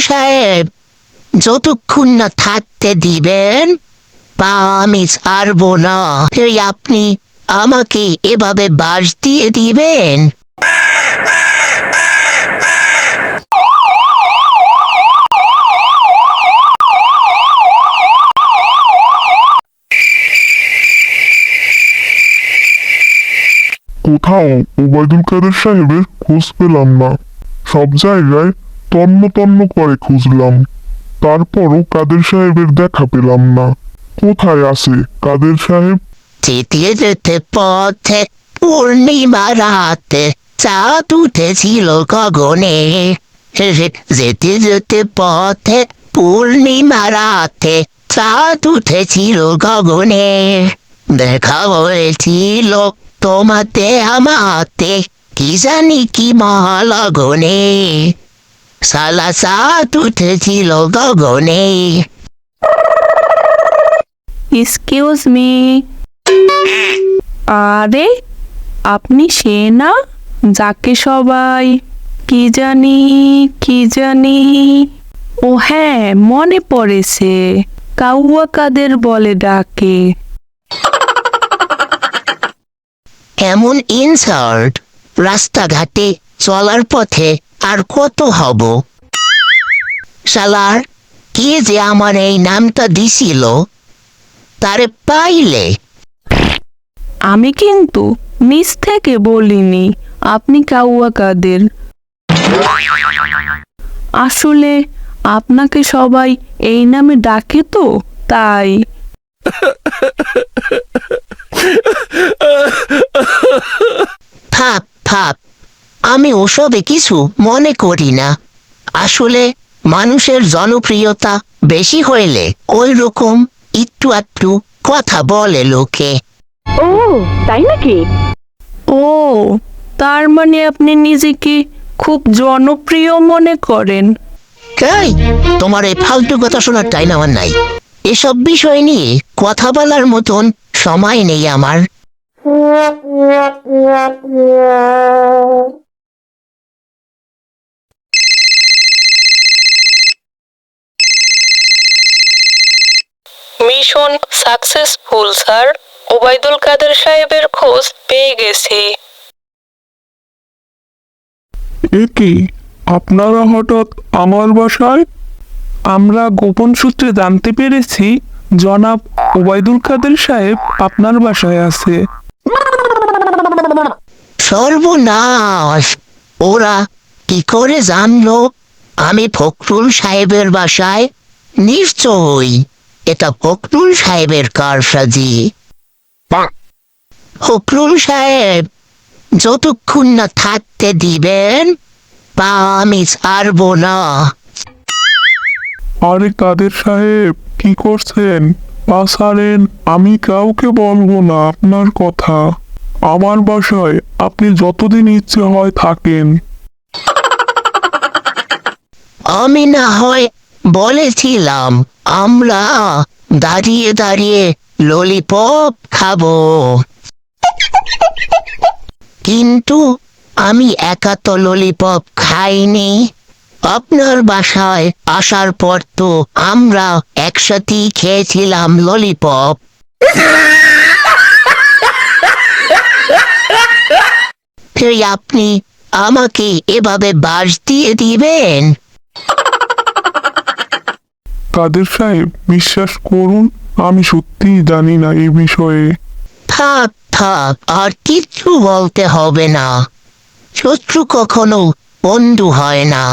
সাহেব, যতক্ষণ না থাকতে দিবেন, পা আমি ছাড়বো না। এই আপনি আমাকে এভাবে বাস দিয়ে দিবেন? কোথাও ওবায়দুল কাদের সাহেবের খোঁজ পেলাম না। সব জায়গায় তন্ন তন্ন করে খুঁজলাম। তারপরও কাদের সাহেবের দেখা পেলাম না। কোথায় আছে কাদের সাহেব? যেতে যেতে পথে পূর্ণিমা রাতে চাঁদ উঠেছিল গগনে। যেতে যেতে পথে পূর্ণিমা রাতে চাঁদ উঠেছিল গগনে। দেখা হয়েছিল তোমাতে আমাতে, কি জানি কি মহালগনে। সালা চাঁদ উঠেছিল গগনে। এক্সকিউজ মি আরে আপনি সে না? যাকে সবাই কি জানি কি জানি। ও হ্যাঁ মনে পড়েছে। কাউয়া কাদের বলে ডাকে। এমন ইনসাল্ট রাস্তাঘাটে চলার পথে আর কত হব? শালার, কে যে আমার এই নামটা দিছিল? তারে পাইলে। আমি কিন্তু নিজ থেকে বলিনি, আপনি কাউয়া কাদের। আসলে আপনাকে সবাই এই নামে ডাকে তো, তাই। আমি ওসবে কিছু মনে করি না। আসলে মানুষের জনপ্রিয়তা বেশি হইলে ওই রকম একটু একটু কথা বলে লোকে। ও তাই নাকি? ও তার মানে আপনি নিজেকে খুব জনপ্রিয় মনে করেন। এই তোমার এই ফালতু কথা শোনার টাইম আমার নাই। এসব বিষয় নিয়ে কথা বলার মতন সময় নেই আমার। Mission successful sir. Obaidul Quader সাহেবের খোঁজ পেয়ে গেছি। এ কি? আপনারা হঠাৎ আমার বাসায়? আমরা গোপন সূত্রে জানতে পেরেছি জনাব ওবায়দুল কাদের সাহেব আপনার বাসায় আছে। সর্বনাশ! ওরা কি করে জানলো? আমি ফখরুল সাহেবের বাসায় নিশ্চয়ই এটা ফখরুল সাহেবের কারসাজি। ফখরুল সাহেব যতক্ষণ না থাকতে দিবেন তা আমি ছাড়বো না। আরে কাদের সাহেব কি করছেন? পা ছাড়েন আমি কাউকে বলব না আপনার কথা। আমার বাসায় আপনি যতদিন ইচ্ছে হয় থাকেন। আমি না হয় বলেছিলাম আমরা দাঁড়িয়ে দাঁড়িয়ে ললিপপ খাব। কিন্তু আমি একা তো ললিপপ খাইনি। আপনার বাসায় আসার পর তো আমরা একসাথেই খেয়েছিলাম ললিপপ আপনি আমাকে এভাবে বাস দিয়ে দিবেন? কাদের সাহেব? বিশ্বাস করুন, আমি সত্যিই জানি না এই বিষয়ে। থাক থাক, আর কিচ্ছু বলতে হবে না। শত্রু কখনো বন্ধু হয় না।